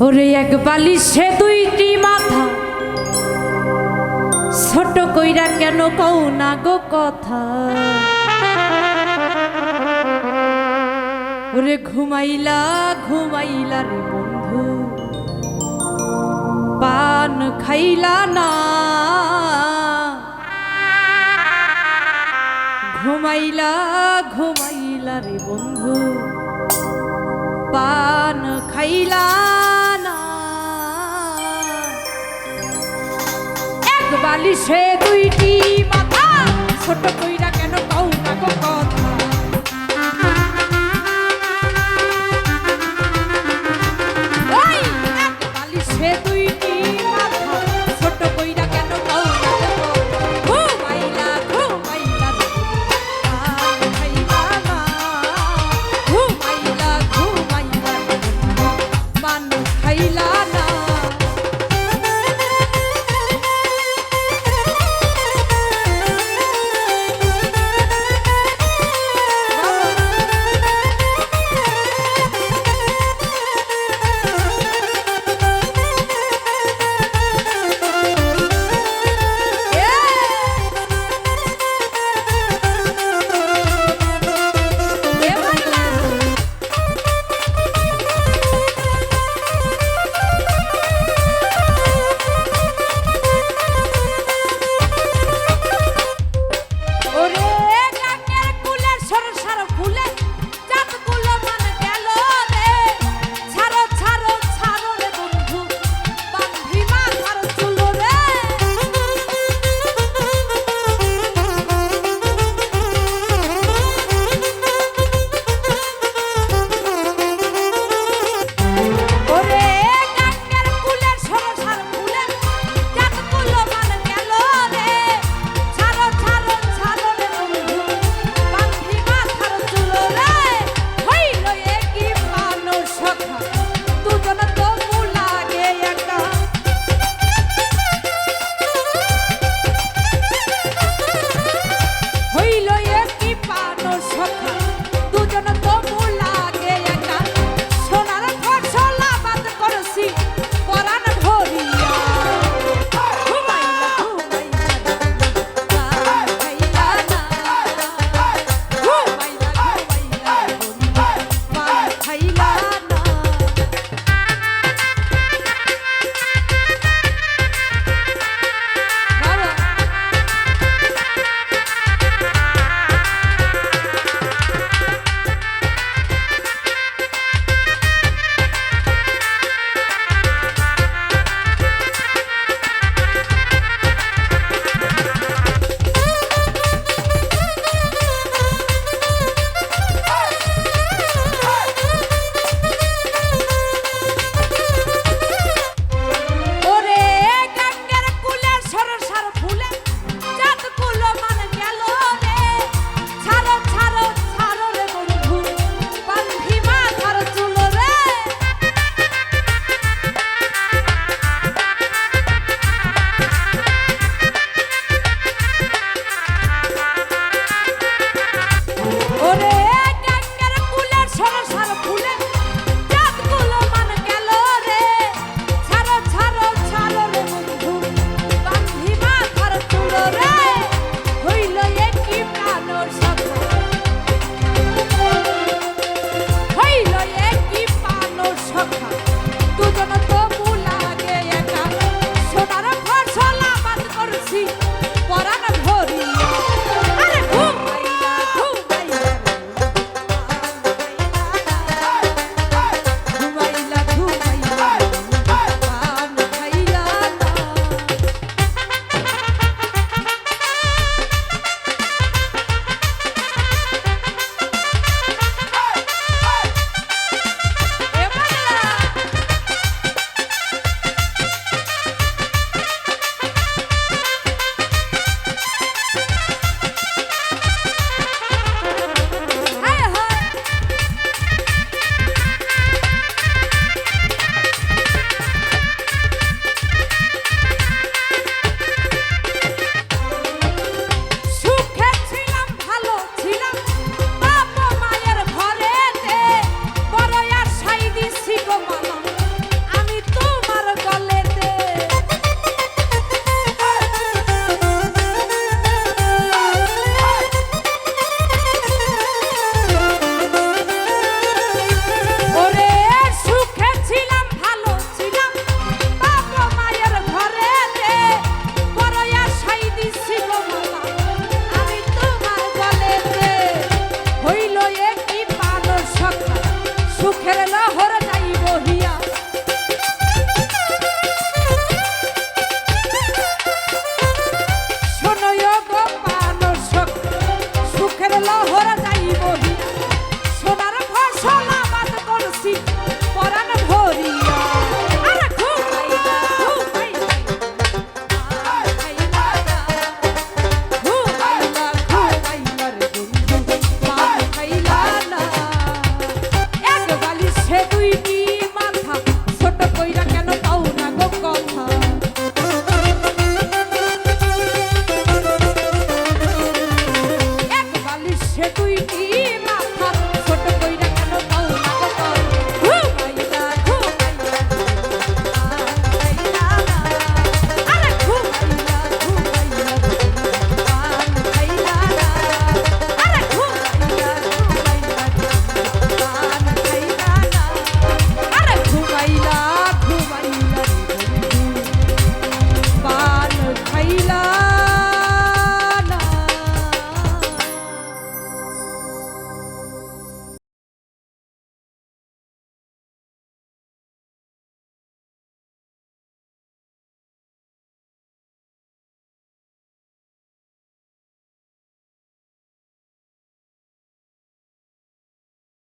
ওরে এক বালিশে দুইটি মাথা। ছোট কইরা কেন কও না গো কথা? ওরে ঘুমাইলা ঘুমাইলা রে বন্ধু। পান খাইলা না। ঘুমাইলা ঘুমাইলা। রে বন্ধু, পান খাইলা এক বালিশে দুইটি মাথা, ছোট কইরা কেন কৌ না গো কথা? এক বালিশে